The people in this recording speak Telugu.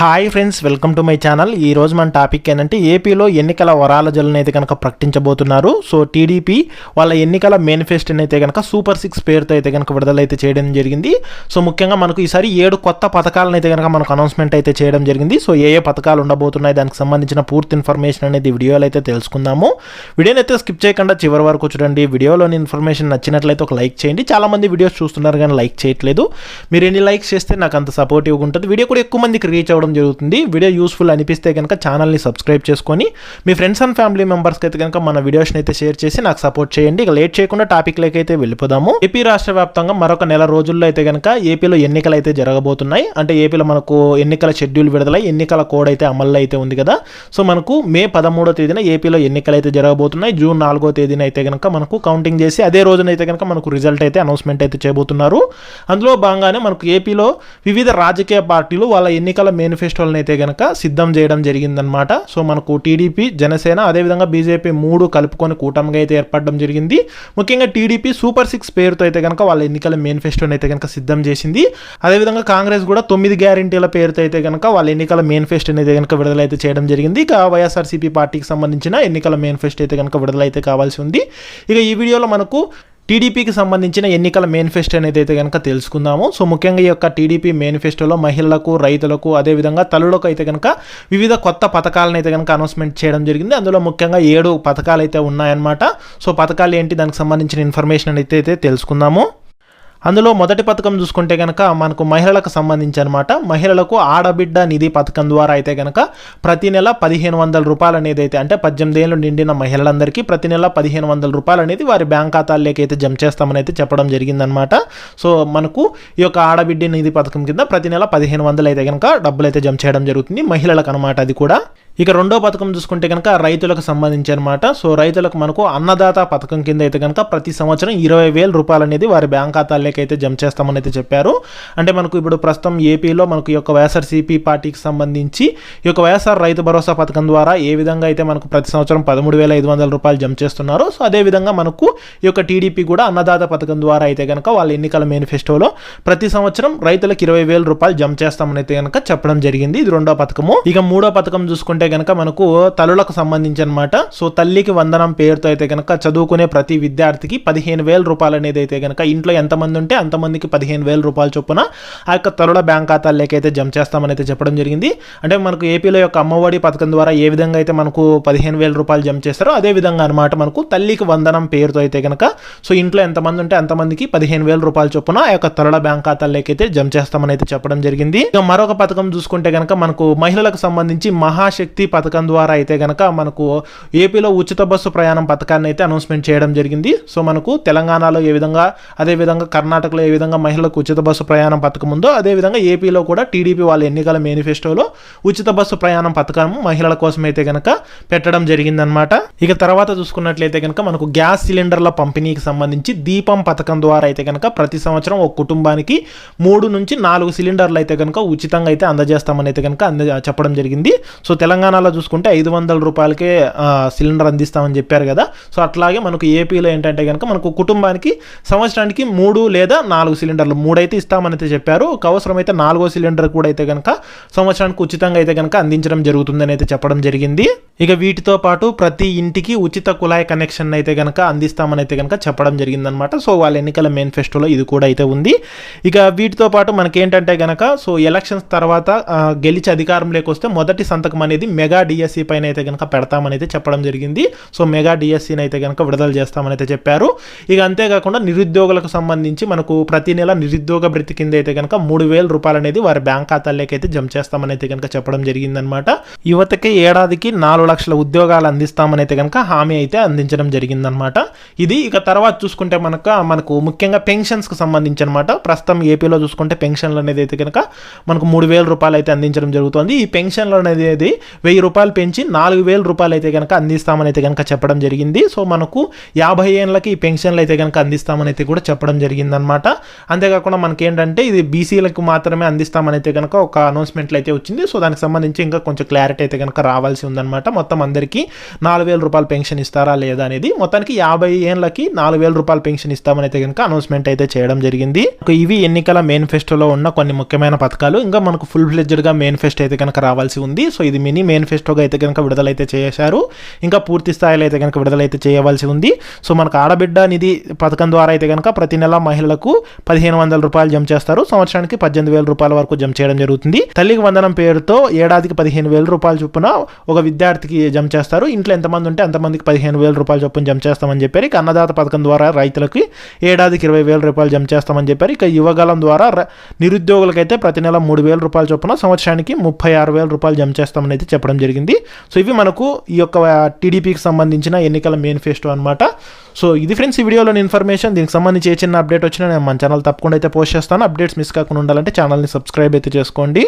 Hi friends welcome to my channel. ఈ రోజు మన టాపిక్ ఏంటంటే ఏపీలో ఎన్నికల వరాల జల్లుని అయితే కనుక ప్రకటించబోతున్నారు. సో టీడీపీ వాళ్ళ ఎన్నికల మేనిఫెస్టోని అయితే కనుక సూపర్ సిక్స్ పేరుతో అయితే కనుక విడుదలైతే చేయడం జరిగింది. సో ముఖ్యంగా మనకు ఈసారి ఏడు కొత్త పథకాలను అయితే కనుక మనకు అనౌన్స్మెంట్ అయితే చేయడం జరిగింది. సో ఏ ఏ పథకాలు ఉండబోతున్నాయి దానికి సంబంధించిన పూర్తి ఇన్ఫర్మేషన్ అనేది వీడియోలో అయితే తెలుసుకుందాము. వీడియోని అయితే స్కిప్ చేయకుండా చివరి వరకు చూడండి. వీడియోలోని ఇన్ఫర్మేషన్ నచ్చినట్లయితే ఒక లైక్ చేయండి. చాలా మంది వీడియోస్ చూస్తున్నారు కానీ లైక్ చేయట్లేదు. మీరు ఎన్ని లైక్స్ చేస్తే నాకు అంత సపోర్టివ్గా ఉంటుంది. వీడియో కూడా ఎక్కువ మందికి రీచ్ అవ్వడం జరుగుతుంది. వీడియో యూస్ఫుల్ అనిపిస్తే కనుక ఛానల్ని సబ్స్క్రైబ్ చేసుకొని మీ ఫ్రెండ్స్ అండ్ ఫ్యామిలీ మెంబర్స్కి అయితే కనుక మన వీడియోస్ని అయితే షేర్ చేసి నాకు సపోర్ట్ చేయండి. ఇక లేట్ చేయకుండా టాపిక్లోకి అయితే వెళ్ళిపోదాము. ఏపీ రాష్ట్ర వ్యాప్తంగా మరొక నెల రోజుల్లో అయితే కనుక ఏపీలో ఎన్నికలు అయితే జరగబోతున్నాయి. అంటే ఏపీలో మనకు ఎన్నికల షెడ్యూల్ విడుదలై ఎన్నికల కోడ్ అయితే అమల్లో అయితే ఉంది కదా. సో మనకు మే పదమూడో తేదీన ఏపీలో ఎన్నికలు అయితే జరగబోతున్నాయి. జూన్ నాలుగో తేదీన అయితే కనుక మనకు కౌంటింగ్ చేసి అదే రోజున అయితే కనుక మనకు రిజల్ట్ అయితే అనౌన్స్మెంట్ అయితే చేయబోతున్నారు. అందులో భాగంగానే మనకు ఏపీలో వివిధ రాజకీయ పార్టీలు వాళ్ళ ఎన్నికల మేనిఫెస్టోలను అయితే కనుక సిద్ధం చేయడం జరిగిందనమాట సో మనకు టీడీపీ జనసేన అదేవిధంగా బీజేపీ మూడు కలుపుకొని కూటమిగా అయితే ఏర్పడడం జరిగింది. ముఖ్యంగా టీడీపీ సూపర్ సిక్స్ పేరుతో అయితే కనుక వాళ్ళ ఎన్నికల మేనిఫెస్టోని అయితే కనుక సిద్ధం చేసింది. అదేవిధంగా కాంగ్రెస్ కూడా తొమ్మిది గ్యారంటీల పేరుతో అయితే కనుక వాళ్ళ ఎన్నికల మేనిఫెస్టోని అయితే కనుక విడుదలైతే చేయడం జరిగింది. ఇక వైఎస్ఆర్సీపీ పార్టీకి సంబంధించిన ఎన్నికల మేనిఫెస్టో అయితే కనుక విడుదలైతే కావాల్సి ఉంది. ఇక ఈ వీడియోలో మనకు టీడీపీకి సంబంధించిన ఎన్నికల మేనిఫెస్టో అనేది అయితే కనుక తెలుసుకుందాము. సో ముఖ్యంగా ఈ యొక్క టీడీపీ మేనిఫెస్టోలో మహిళలకు రైతులకు అదేవిధంగా తల్లులకు అయితే కనుక వివిధ కొత్త పథకాలను అయితే కనుక అనౌన్స్మెంట్ చేయడం జరిగింది. అందులో ముఖ్యంగా ఏడు పథకాలు అయితే ఉన్నాయన్నమాట. సో పథకాలు ఏంటి? దానికి సంబంధించిన ఇన్ఫర్మేషన్ అయితే అయితే తెలుసుకుందాము. అందులో మొదటి పథకం చూసుకుంటే కనుక మనకు మహిళలకు సంబంధించి అనమాట మహిళలకు ఆడబిడ్డ నిధి పథకం ద్వారా అయితే కనుక ప్రతి నెల పదిహేను వందల రూపాయలు అనేది అయితే అంటే పద్దెనిమిది ఏళ్ళు నిండిన మహిళలందరికీ ప్రతి నెల పదిహేను వందల రూపాయలు అనేది వారి బ్యాంక్ ఖాతాల్లోకి అయితే జమ చేస్తామని అయితే చెప్పడం జరిగిందనమాట. సో మనకు ఈ యొక్క ఆడబిడ్డ నిధి పథకం కింద ప్రతి నెల పదిహేను వందలు అయితే కనుక డబ్బులు అయితే జమ చేయడం జరుగుతుంది మహిళలకు అనమాట అది కూడా. ఇక రెండో పథకం చూసుకుంటే కనుక రైతులకు సంబంధించి అనమాట సో రైతులకు మనకు అన్నదాత పథకం కింద అయితే కనుక ప్రతి సంవత్సరం ఇరవై వేల రూపాయలు అనేది వారి బ్యాంక్ ఖాతాల్లోకి అయితే జమ చేస్తామని అయితే చెప్పారు. అంటే మనకు ఇప్పుడు ప్రస్తుతం ఏపీలో మనకు ఈ యొక్క వైఎస్ఆర్సీపీ పార్టీకి సంబంధించి ఈ యొక్క వైఎస్ఆర్ రైతు భరోసా పథకం ద్వారా ఏ విధంగా అయితే మనకు ప్రతి సంవత్సరం పదమూడు వేల ఐదు వందల రూపాయలు జమ చేస్తున్నారు. సో అదేవిధంగా మనకు ఈ యొక్క టీడీపీ కూడా అన్నదాత పథకం ద్వారా అయితే కనుక వాళ్ళ ఎన్నికల మేనిఫెస్టోలో ప్రతి సంవత్సరం రైతులకు ఇరవై వేల రూపాయలు జమ చేస్తామని అయితే కనుక చెప్పడం జరిగింది. ఇది రెండో పథకము. ఇక మూడో పథకం చూసుకుంటే కనుక మనకు తల్లులకు సంబంధించి అనమాట సో తల్లికి వందనం పేరుతో అయితే కనుక చదువుకునే ప్రతి విద్యార్థికి పదిహేను వేల రూపాయలు అనేది అయితే కనుక ఇంట్లో ఎంతమంది ఉంటే అంతమందికి పదిహేను వేల రూపాయలు చొప్పున ఆ యొక్క తల్లుల బ్యాంక్ ఖాతాల్లోకి అయితే జమ చేస్తామని అయితే చెప్పడం జరిగింది. అంటే మనకు ఏపీలో యొక్క అమ్మఒడి పథకం ద్వారా ఏ విధంగా అయితే మనకు పదిహేను వేల రూపాయలు జమ చేస్తారో అదే విధంగా అనమాట మనకు తల్లికి వందనం పేరుతో అయితే కనుక సో ఇంట్లో ఎంతమంది ఉంటే అంతమందికి పదిహేను వేల రూపాయలు చొప్పున ఆ యొక్క తల్లుల బ్యాంక్ ఖాతాల్లోకి అయితే జమ చేస్తామని అయితే చెప్పడం జరిగింది. ఇక మరొక పథకం చూసుకుంటే కనుక మనకు మహిళలకు సంబంధించి మహాశక్తి పథకం ద్వారా అయితే కనుక మనకు ఏపీలో ఉచిత బస్సు ప్రయాణం పథకాన్ని అయితే అనౌన్స్మెంట్ చేయడం జరిగింది. సో మనకు తెలంగాణలో ఏ విధంగా అదేవిధంగా కర్ణాటకలో ఏ విధంగా మహిళలకు ఉచిత బస్సు ప్రయాణం పథకం ఉందో అదేవిధంగా ఏపీలో కూడా టీడీపీ వాళ్ళ ఎన్నికల మేనిఫెస్టోలో ఉచిత బస్సు ప్రయాణం పథకం మహిళల కోసం అయితే కనుక పెట్టడం జరిగిందనమాట ఇక తర్వాత చూసుకున్నట్లయితే కనుక మనకు గ్యాస్ సిలిండర్ల పంపిణీకి సంబంధించి దీపం పథకం ద్వారా అయితే కనుక ప్రతి సంవత్సరం ఒక కుటుంబానికి మూడు నుంచి నాలుగు సిలిండర్లు అయితే కనుక ఉచితంగా అయితే అందజేస్తామని అయితే కనుక అంద చెప్పడం జరిగింది. సో తెలంగాణ తెలంగాణలో చూసుకుంటే ఐదు వందల రూపాయలకే సిలిండర్ అందిస్తామని చెప్పారు కదా. సో అట్లాగే మనకు ఏపీలో ఏంటంటే కనుక మనకు కుటుంబానికి సంవత్సరానికి మూడు లేదా నాలుగు సిలిండర్లు మూడైతే ఇస్తామని అయితే చెప్పారు. ఒక అవసరమైతే నాలుగో సిలిండర్ కూడా అయితే కనుక సంవత్సరానికి ఉచితంగా అయితే కనుక అందించడం జరుగుతుందని అయితే చెప్పడం జరిగింది. ఇక వీటితో పాటు ప్రతి ఇంటికి ఉచిత కుళాయి కనెక్షన్ అయితే కనుక అందిస్తామని అయితే కనుక చెప్పడం జరిగిందనమాట. సో వాళ్ళ ఎన్నికల మేనిఫెస్టోలో ఇది కూడా అయితే ఉంది. ఇక వీటితో పాటు మనకేంటంటే కనుక సో ఎలక్షన్స్ తర్వాత గెలిచి అధికారంలోకి వస్తే మొదటి సంతకం అనేది మెగా డిఎస్సి పైన అయితే కనుక పెడతామని అయితే చెప్పడం జరిగింది. సో మెగా డిఎస్సిని అయితే కనుక విడుదల చేస్తామని అయితే చెప్పారు. ఇక అంతేకాకుండా నిరుద్యోగులకు సంబంధించి మనకు ప్రతి నెల నిరుద్యోగ భృతి కింద అయితే కనుక మూడు వేల రూపాయలు అనేది వారి బ్యాంక్ ఖాతాల్లోకి అయితే జమ చేస్తామని అయితే కనుక చెప్పడం జరిగిందనమాట యువతకి ఏడాదికి నాలుగు లక్షల ఉద్యోగాలు అందిస్తామని అయితే కనుక హామీ అయితే అందించడం జరిగిందనమాట ఇది ఇక తర్వాత చూసుకుంటే మనక మనకు ముఖ్యంగా పెన్షన్స్కి సంబంధించి అనమాట ప్రస్తుతం ఏపీలో చూసుకుంటే పెన్షన్లు అనేది అయితే కనుక మనకు మూడు వేల రూపాయలు అయితే అందించడం జరుగుతుంది. ఈ పెన్షన్లు అనేది వెయ్యి రూపాయలు పెంచి నాలుగు వేల రూపాయలు అయితే కనుక అందిస్తామని అయితే కనుక చెప్పడం జరిగింది. సో మనకు యాభై ఏళ్ళకి ఈ పెన్షన్లు అయితే కనుక అందిస్తామని అయితే కూడా చెప్పడం జరిగిందనమాట అంతేకాకుండా మనకి ఏంటంటే ఇది బీసీలకు మాత్రమే అందిస్తామని అయితే కనుక ఒక అనౌన్స్మెంట్లు అయితే వచ్చింది. సో దానికి సంబంధించి ఇంకా కొంచెం క్లారిటీ అయితే కనుక రావాల్సి ఉందన్నమాట. మొత్తం అందరికీ నాలుగు వేల రూపాయలు పెన్షన్ ఇస్తారా లేదా అనేది మొత్తానికి యాభై ఏళ్ళకి నాలుగు వేల రూపాయలు పెన్షన్ ఇస్తామని అయితే కనుక అనౌన్స్మెంట్ అయితే చేయడం జరిగింది. ఇవి ఎన్నికల మేనిఫెస్టోలో ఉన్న కొన్ని ముఖ్యమైన పథకాలు. ఇంకా మనకు ఫుల్ ఫ్లెడ్జ్డ్గా మేనిఫెస్టో అయితే కనుక రావాల్సి ఉంది. సో ఇది మినీ మేనిఫెస్టోగా అయితే కనుక విడుదలైతే చేశారు. ఇంకా పూర్తి స్థాయిలో అయితే కనుక విడుదలైతే చేయవలసి ఉంది. సో మనకు ఆడబిడ్డ నిధి పథకం ద్వారా అయితే కనుక ప్రతి నెల మహిళలకు పదిహేను వందల రూపాయలు జమ చేస్తారు. సంవత్సరానికి పద్దెనిమిది వేల రూపాయల వరకు జమ చేయడం జరుగుతుంది. తల్లికి వందనం పేరుతో ఏడాదికి పదిహేను వేల రూపాయల చొప్పున ఒక విద్యార్థికి జమ చేస్తారు. ఇంట్లో ఎంతమంది ఉంటే అంతమందికి పదిహేను వేల రూపాయల చొప్పున జమ చేస్తామని చెప్పారు. ఇక అన్నదాత పథకం ద్వారా రైతులకి ఏడాదికి ఇరవై వేల రూపాయలు జమ చేస్తామని చెప్పారు. ఇక యువగలం ద్వారా నిరుద్యోగులకైతే ప్రతి నెల మూడు వేల రూపాయల చొప్పున సంవత్సరానికి ముప్పై ఆరు వేల రూపాయలు జమ చేస్తామని అయితే చెప్పడం జరిగింది. సో ఇవి మనకు ఈ యొక్క టీడీపీకి సంబంధించిన ఎన్నికల మేనిఫెస్టో అనమాట సో ఇది ఫ్రెండ్స్ ఈ వీడియోలోని ఇన్ఫర్మేషన్ దీనికి సంబంధించి ఏ చిన్న అప్డేట్ వచ్చినా నేను మన ఛానల్ తప్పకుండా అయితే పోస్ట్ చేస్తాను. అప్డేట్స్ మిస్ కాకుండా ఉండాలంటే ఛానల్ని సబ్స్క్రైబ్ అయితే చేసుకోండి.